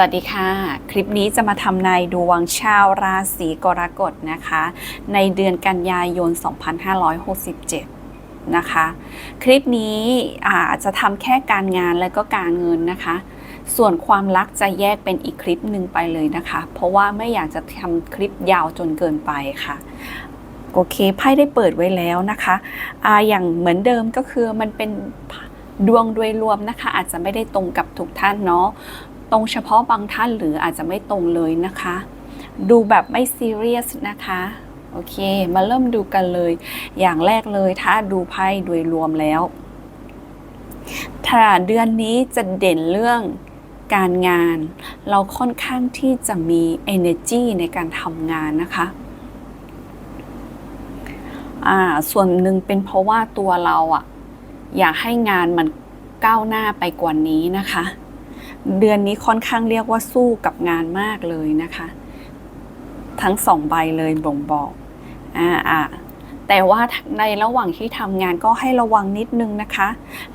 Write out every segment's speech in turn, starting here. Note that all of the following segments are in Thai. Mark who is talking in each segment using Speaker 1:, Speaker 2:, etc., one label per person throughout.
Speaker 1: วัสดีค่ะ คลิปนี้จะมาทำนายดวงชาวราศีกรกฎนะคะ ในเดือนกันยายน 2567 นะคะ คลิปนี้อาจจะทำแค่การงานและก็การเงินนะคะ ส่วนความรักจะแยกเป็นอีกคลิปหนึ่งไปเลยนะคะ เพราะว่าไม่อยากจะทำคลิปยาวจนเกินไปค่ะโอเคไพ่ได้เปิดไว้แล้วนะคะอาอย่างเหมือนเดิมก็คือมันเป็นดวงโดยรวมนะคะ อาจจะไม่ได้ตรงกับทุกท่านเนาะ ตรงเฉพาะบางท่านหรืออาจจะไม่ตรงเลยนะคะ ดูแบบไม่ซีเรียสนะคะโอเค มาเริ่มดูกันเลย อย่างแรกเลยถ้าดูไพ่โดยรวมแล้วถ้าเดือนนี้จะเด่นเรื่องการงาน เราค่อนข้างที่จะมี energy ในการทำงานนะคะอ่าส่วนหนึ่งเป็นเพราะว่าตัวเราอะอยากให้งานมันก้าวหน้าไปกว่านี้นะคะ เดือนนี้ค่อนข้างเรียกว่าสู้กับงานมากเลยนะคะ ทั้งสองใบเลยบ่งบอกอ่าอ่าแต่ว่าในระหว่างที่ทำงานก็ให้ระวังนิดนึงนะคะ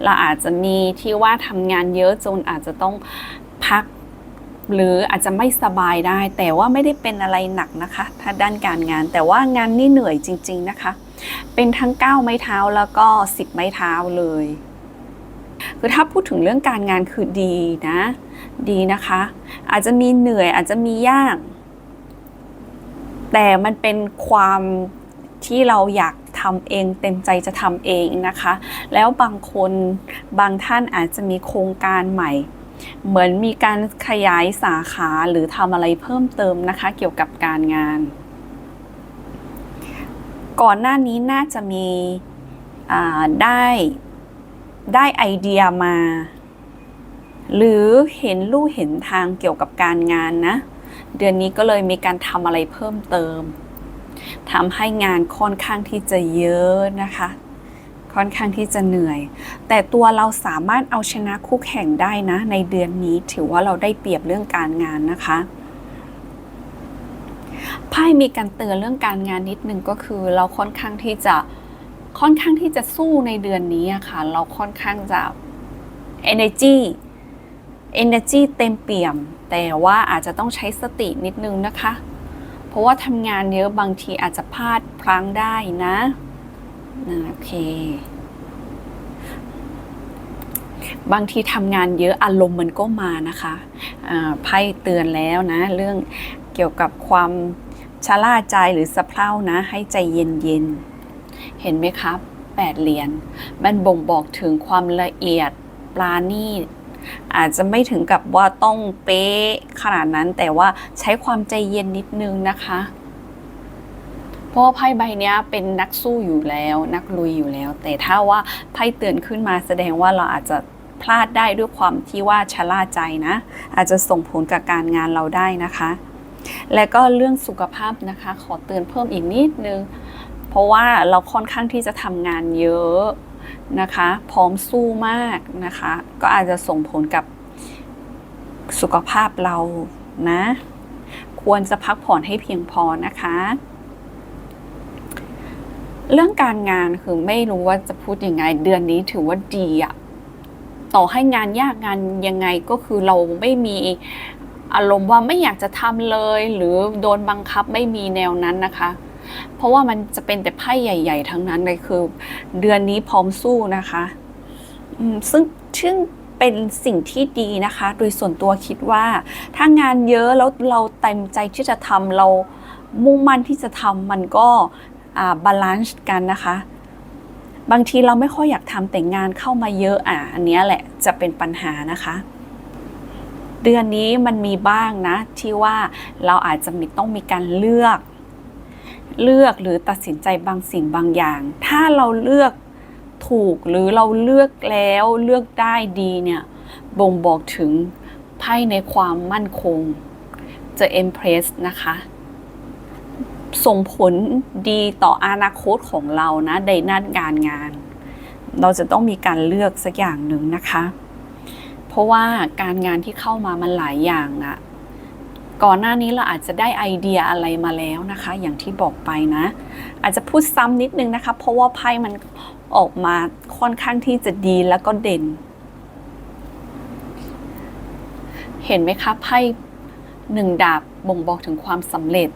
Speaker 1: เราอาจจะมีที่ว่าทำงานเยอะจนอาจจะต้องพักหรืออาจจะไม่สบายได้ แต่ว่าไม่ได้เป็นอะไรหนักนะคะ ถ้าด้านการงาน แต่ว่างานนี่เหนื่อยจริง ๆนะคะ เป็นทั้ง 9 ไม้เท้าแล้วก็ 10 ไม้เท้าเลย คือถ้าพูดถึงเรื่องการงานคือดีนะ ดีนะคะ อาจจะมีเหนื่อยอาจจะมียาก แต่มันเป็นความที่เราอยากทำเองเต็มใจจะทำเองนะคะ แล้วบางคนบางท่านอาจจะมีโครงการใหม่เหมือนมีการขยายสาขาหรือทำอะไรเพิ่มเติมนะคะ เกี่ยวกับการงาน ก่อนหน้านี้น่าจะมีได้ ได้ไอเดียมา หรือเห็นลู่เห็นทางเกี่ยวกับการงานนะ เดือนนี้ก็เลยมีการทำอะไรเพิ่มเติมทำให้งานค่อนข้างที่จะเยอะนะคะ ค่อนข้างที่จะเหนื่อย แต่ตัวเราสามารถเอาชนะคู่แข่งได้นะ ในเดือนนี้ถือว่าเราได้เปรียบเรื่องการงานนะคะไพ่มีการเตือนเรื่องการงานนิดนึงก็คือเราค่อนข้างที่จะ ค่อนข้างที่จะสู้ในเดือนนี้อะค่ะ เราค่อนข้างจะ energy energy เต็มเปี่ยม แต่ว่าอาจจะต้องใช้สตินิดนึงนะคะ เพราะว่าทำงานเยอะบางทีอาจจะพลาดพลั้งได้นะนะโอเค บางทีทำงานเยอะอารมณ์มันก็มานะคะไพ่เตือนแล้วนะ เรื่องเกี่ยวกับความชะล่าใจหรือสะเพร่านะ ให้ใจเย็นๆ เห็นไหมครับแปดเหรียญมันบ่งบอกถึงความละเอียดปราณีตอาจจะไม่ถึงกับว่าต้องเป๊ะขนาดนั้นแต่ว่าใช้ความใจเย็นนิดนึงนะคะ เพราะว่าไพ่ใบนี้เป็นนักสู้อยู่แล้ว นักลุยอยู่แล้ว แต่ถ้าว่าไพ่เตือนขึ้นมาแสดงว่าเราอาจจะพลาดได้ด้วยความที่ว่าชะล่าใจนะ อาจจะส่งผลกับการงานเราได้นะคะ และก็เรื่องสุขภาพนะคะ ขอเตือนเพิ่มอีกนิดนึง ราะว่าเราค่อนข้างที่จะทำงานเยอะนะคะ พร้อมสู้มากนะคะ ก็อาจจะส่งผลกับสุขภาพเรานะ ควรจะพักผ่อนให้เพียงพอนะคะ เรื่องการงานคือไม่รู้ว่าจะพูดยังไง เดือนนี้ถือว่าดีอะต่อให้งานยากงานยังไงก็คือเราไม่มีอารมณ์ว่าไม่อยากจะทำเลย หรือโดนบังคับไม่มีแนวนั้นนะคะ เพราะว่ามันจะเป็นแต่ไพ่ใหญ่ ๆ ทั้งนั้นเลยคือ เดือนนี้พร้อมสู้นะคะซึ่งซึ่งเป็นสิ่งที่ดีนะคะ โดยส่วนตัวคิดว่า ถ้างานเยอะแล้วเราเต็มใจที่จะทำเรามุ่งมั่นที่จะทำมันก็บาลานซ์กันนะคะ บางทีเราไม่ค่อยอยากทำแต่งานเข้ามาเยอะอะอันนี้แหละจะเป็นปัญหานะคะ เดือนนี้มันมีบ้างนะที่ว่าเราอาจจะมีต้องมีการเลือก เลือกหรือตัดสินใจบางสิ่งบางอย่าง ถ้าเราเลือกถูกหรือเราเลือกแล้วเลือกได้ดีเนี่ยบ่งบอกถึงไพ่ในความมั่นคงจะ impress นะคะ ส่งผลดีต่ออนาคตของเรานะในด้าการงาน เราจะต้องมีการเลือกสักอย่างหนึ่งนะคะ เพราะว่าการงานที่เข้ามามันหลายอย่างนะ ก่อนหน้านี้เราอาจจะได้ไอเดียอะไรมาแล้วนะคะ อย่างที่บอกไปนะ อาจจะพูดซ้ำนิดนึงนะคะ เพราะว่าไพ่มันออกมาค่อนข้างที่จะดีแล้วก็เด่น เห็นไหมคะไพ่หนึ่งดาบบ่งบอกถึงความสำเร็จ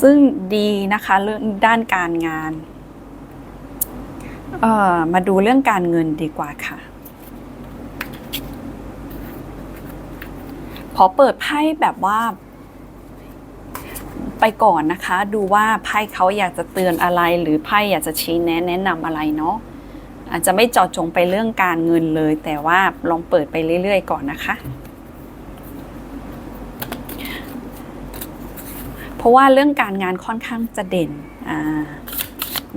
Speaker 1: ซึ่งดีนะคะเรื่องด้านการงาน มาดูเรื่องการเงินดีกว่าค่ะ ขอเปิดไพ่แบบว่า ไปก่อนนะคะ ดูว่าไพ่เขาอยากจะเตือนอะไร หรือไพ่อยากจะชี้แนะแนะนำอะไรเนาะอาจจะไม่เจาะจงไปเรื่องการเงินเลย แต่ว่าลองเปิดไปเรื่อย ๆ ก่อนนะคะ เพราะว่าเรื่องการงานค่อนข้างจะเด่น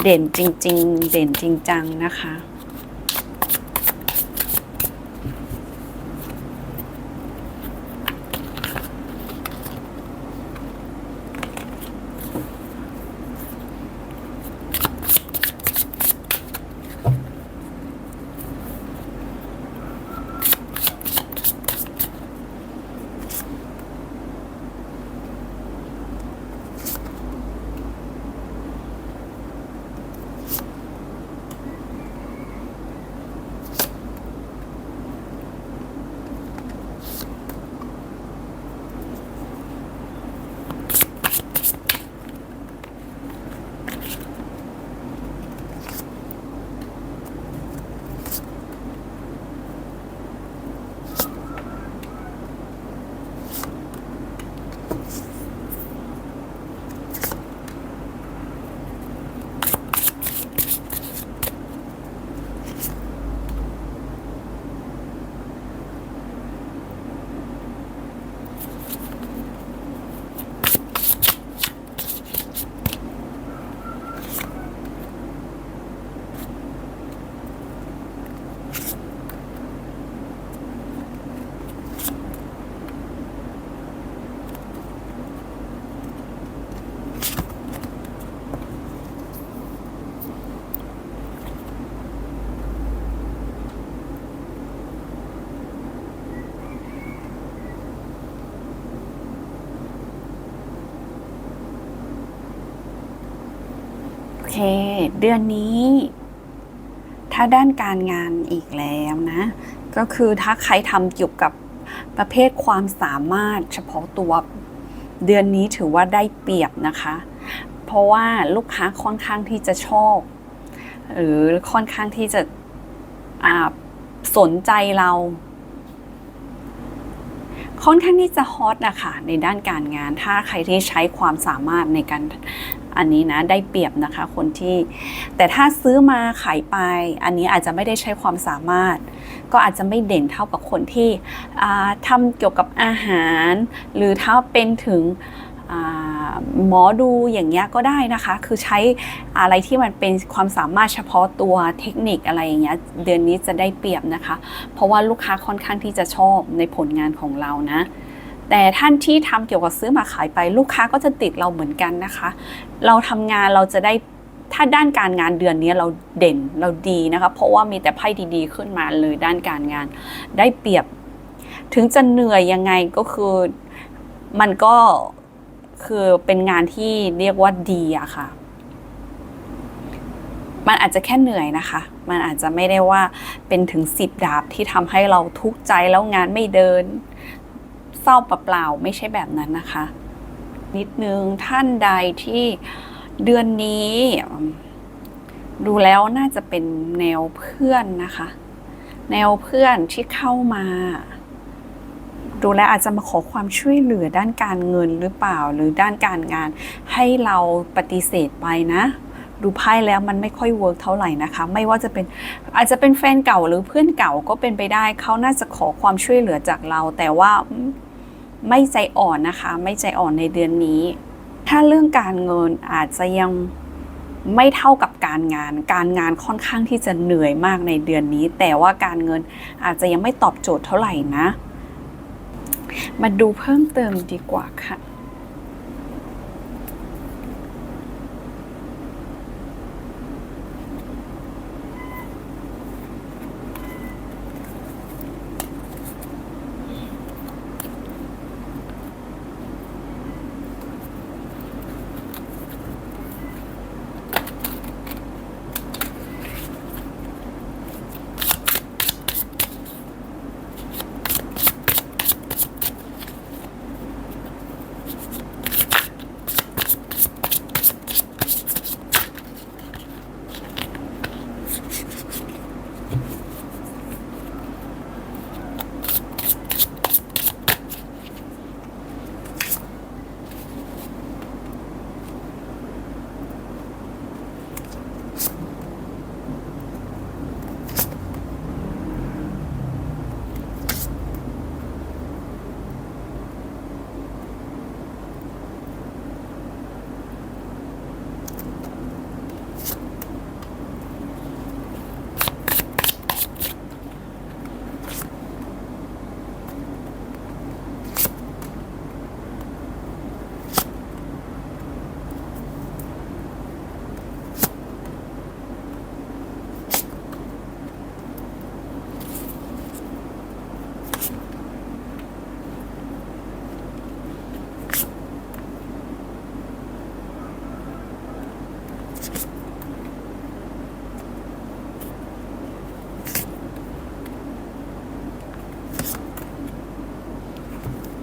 Speaker 1: เด่นจริง ๆ เด่นจริงจังนะคะ เดือนนี้ ถ้าด้านการงานอีกแล้วนะ ก็คือถ้าใครทำเกี่ยวกับประเภทความสามารถเฉพาะตัว เดือนนี้ถือว่าได้เปรียบนะคะ เพราะว่าลูกค้าค่อนข้างที่จะชอบ หรือค่อนข้างที่จะอ่าสนใจเรา ค่อนข้างที่จะฮอตนะคะในด้านการงาน ถ้าใครที่ใช้ความสามารถในการอันนี้นะได้เปรียบนะคะคนที่ แต่ถ้าซื้อมาขายไป อันนี้อาจจะไม่ได้ใช้ความสามารถ ก็อาจจะไม่เด่นเท่ากับคนที่ทำเกี่ยวกับอาหาร หรือถ้าเป็นถึง หมอดูอย่างเงี้ยก็ได้นะคะ คือใช้อะไรที่มันเป็นความสามารถเฉพาะตัวเทคนิคอะไรอย่างเงี้ยเดือนนี้จะได้เปรียบนะคะ เพราะว่าลูกค้าค่อนข้างที่จะชอบในผลงานของเรานะ แต่ท่านที่ทำเกี่ยวกับซื้อมาขายไปลูกค้าก็จะติดเราเหมือนกันนะคะ เราทำงานเราจะได้ถ้าด้านการงานเดือนนี้เราเด่นเราดีนะคะเพราะว่ามีแต่ไพ่ดีๆ ขึ้นมาเลยด้านการงานได้เปรียบ ถึงจะเหนื่อยยังไงก็คือมันก็ คือเป็นงานที่เรียกว่าดีอะค่ะ มันอาจจะแค่เหนื่อยนะคะ มันอาจจะไม่ได้ว่าเป็นถึงสิบดาบที่ทำให้เราทุกข์ใจแล้วงานไม่เดิน เศร้าเปล่าๆไม่ใช่แบบนั้นนะคะ นิดนึงท่านใดที่เดือนนี้ ดูแล้วน่าจะเป็นแนวเพื่อนนะคะ แนวเพื่อนที่เข้ามา ดูแลอาจจะมาขอความช่วยเหลือด้านการเงินหรือเปล่า หรือด้านการงาน ให้เราปฏิเสธไปนะดูไพ่แล้วมันไม่ค่อยเวิร์กเท่าไหร่นะคะ ไม่ว่าจะเป็นอาจจะเป็นแฟนเก่าหรือเพื่อนเก่าก็เป็นไปได้ เขาน่าจะขอความช่วยเหลือจากเรา แต่ว่าไม่ใจอ่อนนะคะ ไม่ใจอ่อนในเดือนนี้ ถ้าเรื่องการเงินอาจจะยังไม่เท่ากับการงาน การงานค่อนข้างที่จะเหนื่อยมากในเดือนนี้ แต่ว่าการเงินอาจจะยังไม่ตอบโจทย์เท่าไหร่นะ มาดูเพิ่มเติมดีกว่าค่ะ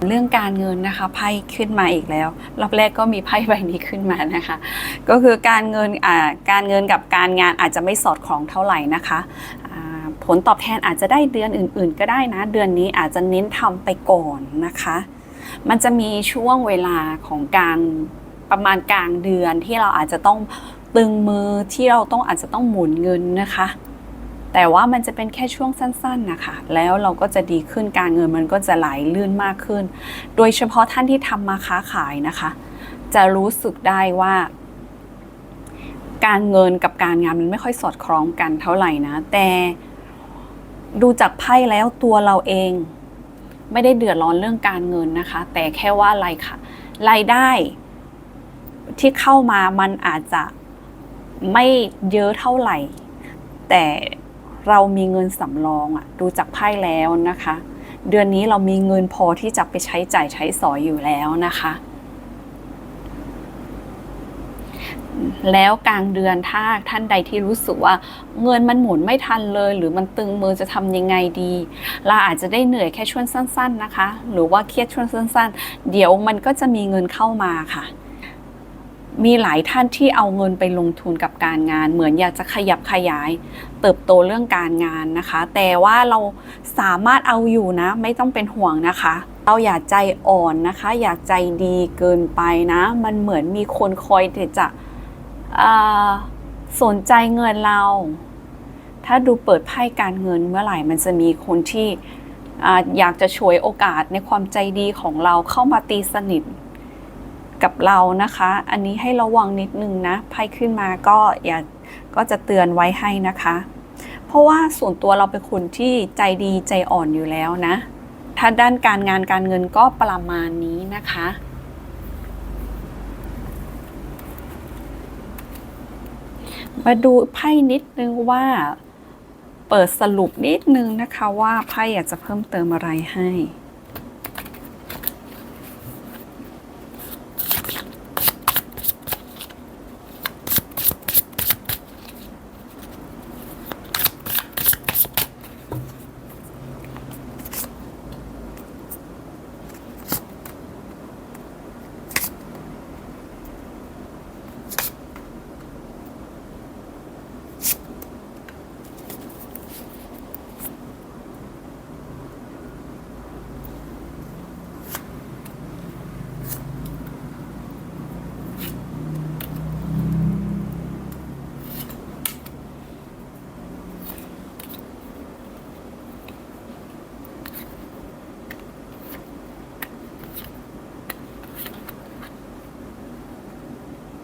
Speaker 1: เรื่องการเงินนะคะไพ่ขึ้นมาอีกแล้วรอบแรกก็มีไพ่ใบนี้ขึ้นมานะคะ ก็คือการเงินการเงินกับการงานอาจจะไม่สอดคล้องเท่าไหร่นะคะผลตอบแทนอาจจะได้เดือนอื่น ๆ ก็ได้นะ เดือนนี้อาจจะเน้นทำไปก่อนนะคะ มันจะมีช่วงเวลาของการประมาณกลางเดือนที่เราอาจจะต้องตึงมือที่เราต้องอาจจะต้องหมุนเงินนะคะ แต่ว่ามันจะเป็นแค่ช่วงสั้นๆนะคะ แล้วเราก็จะดีขึ้นการเงินมันก็จะไหลลื่นมากขึ้น โดยเฉพาะท่านที่ทำมาค้าขายนะคะ จะรู้สึกได้ว่า การเงินกับการงานมันไม่ค่อยสอดคล้องกันเท่าไหร่นะ แต่ดูจากไพ่แล้วตัวเราเอง ไม่ได้เดือดร้อนเรื่องการเงินนะคะ แต่แค่ว่าอะไรค่ะรายได้ที่เข้ามามันอาจจะไม่เยอะเท่าไหร่ แต่ เรามีเงินสำรองอะดูจากไพ่แล้วนะคะ เดือนนี้เรามีเงินพอที่จะไปใช้จ่ายใช้สอยอยู่แล้วนะคะ แล้วกลางเดือนถ้าท่านใดที่รู้สึกว่า เงินมันหมุนไม่ทันเลย หรือมันตึงมือจะทำยังไงดี เราอาจจะได้เหนื่อยแค่ช่วงสั้น ๆนะคะ หรือว่าเครียดช่วงสั้น ๆ เดี๋ยวมันก็จะมีเงินเข้ามาค่ะ มีหลายท่านที่เอาเงินไปลงทุนกับการงาน เหมือนอยากจะขยับขยาย เติบโตเรื่องการงานนะคะ แต่ว่าเราสามารถเอาอยู่นะ ไม่ต้องเป็นห่วงนะคะ เราอย่าใจอ่อนนะคะ อย่าใจดีเกินไปนะ มันเหมือนมีคนคอยที่จะสนใจเงินเรา ถ้าดูเปิดไพ่การเงินเมื่อไหร่มันจะมีคนที่ออยากจะฉวยโอกาสในความใจดีของเราเข้ามาตีสนิท กับเรานะคะ อันนี้ให้ระวังนิดนึงนะไพ่ขึ้นมาก็อย่าก็จะเตือนไว้ให้นะคะ เพราะว่าส่วนตัวเราเป็นคนที่ใจดีใจอ่อนอยู่แล้วนะ ถ้าด้านการงานการเงินก็ประมาณนี้นะคะมาดูไพ่นิดนึงว่าเปิดสรุปนิดนึงนะคะว่าไพ่อยากจะเพิ่มเติมอะไรให้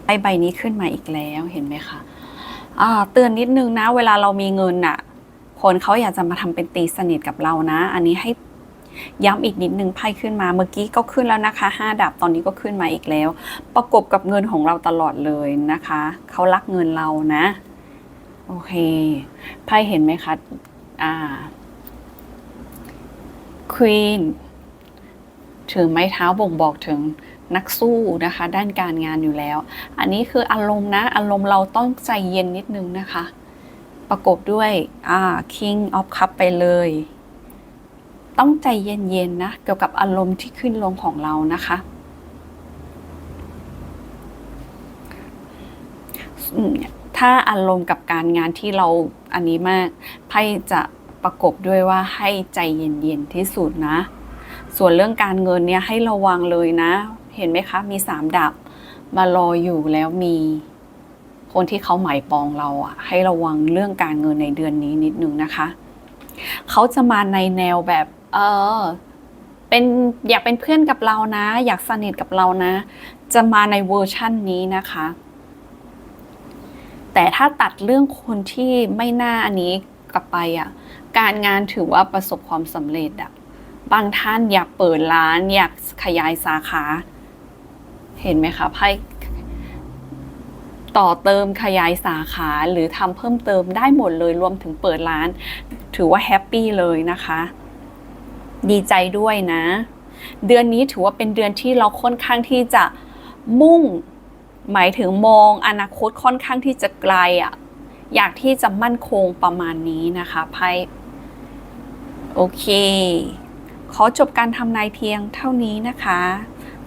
Speaker 1: ไอ้ใบนี้ขึ้นมาอีกแล้วเห็นไหมคะอ่าเตือนนิดนึงนะ เวลาเรามีเงินน่ะ คนเขาอยากจะมาทำเป็นตีสนิทกับเรานะ อันนี้ให้ย้ำอีกนิดนึงไพ่ขึ้นมาเมื่อกี้ก็ขึ้นแล้วนะคะห้าดับตอนนี้ก็ขึ้นมาอีกแล้ว ประกบกับเงินของเราตลอดเลยนะคะเขารักเงินเรานะโอเคไพ่เห็นไหมคะอ่าควีนถือไม้เท้าบ่งบอกถึง นักสู้นะคะ ด้านการงานอยู่แล้ว อันนี้คืออารมณ์นะ อารมณ์เราต้องใจเย็นนิดนึงนะคะ ประกบด้วยอ่า King of Cup ไปเลย ต้องใจเย็นๆนะ เกี่ยวกับอารมณ์ที่ขึ้นลงของเรานะคะถ้าอารมณ์กับการงานที่เราอันนี้มากไพ่จะประกบด้วยว่าให้ใจเย็นๆที่สุดนะ ส่วนเรื่องการเงินเนี่ยให้ระวังเลยนะ เห็นไหมคะ มีสามดับ มารออยู่แล้วมีคนที่เขาหมายปองเราอะให้ระวังเรื่องการเงินในเดือนนี้นิดนึงนะคะ เขาจะมาในแนวแบบ เออเป็นอยากเป็นเพื่อนกับเรานะ อยากสนิทกับเรานะ จะมาในเวอร์ชั่นนี้นะคะ แต่ถ้าตัดเรื่องคนที่ไม่น่าอันนี้กลับไปอะการงานถือว่าประสบความสำเร็จอะบางท่านอยากเปิดร้าน อยากขยายสาขา เห็นไหมคะไพ่ต่อเติมขยายสาขาหรือทำเพิ่มเติมได้หมดเลยรวมถึงเปิดร้าน ถือว่าแฮปปี้เลยนะคะ ดีใจด้วยนะ เดือนนี้ถือว่าเป็นเดือนที่เราค่อนข้างที่จะมุ่ง หมายถึงมองอนาคตค่อนข้างที่จะไกลอะ่ะอยากที่จะมั่นคงประมาณนี้นะคะไพ่โอเค ขอจบการทำนายเพียงเท่านี้นะคะ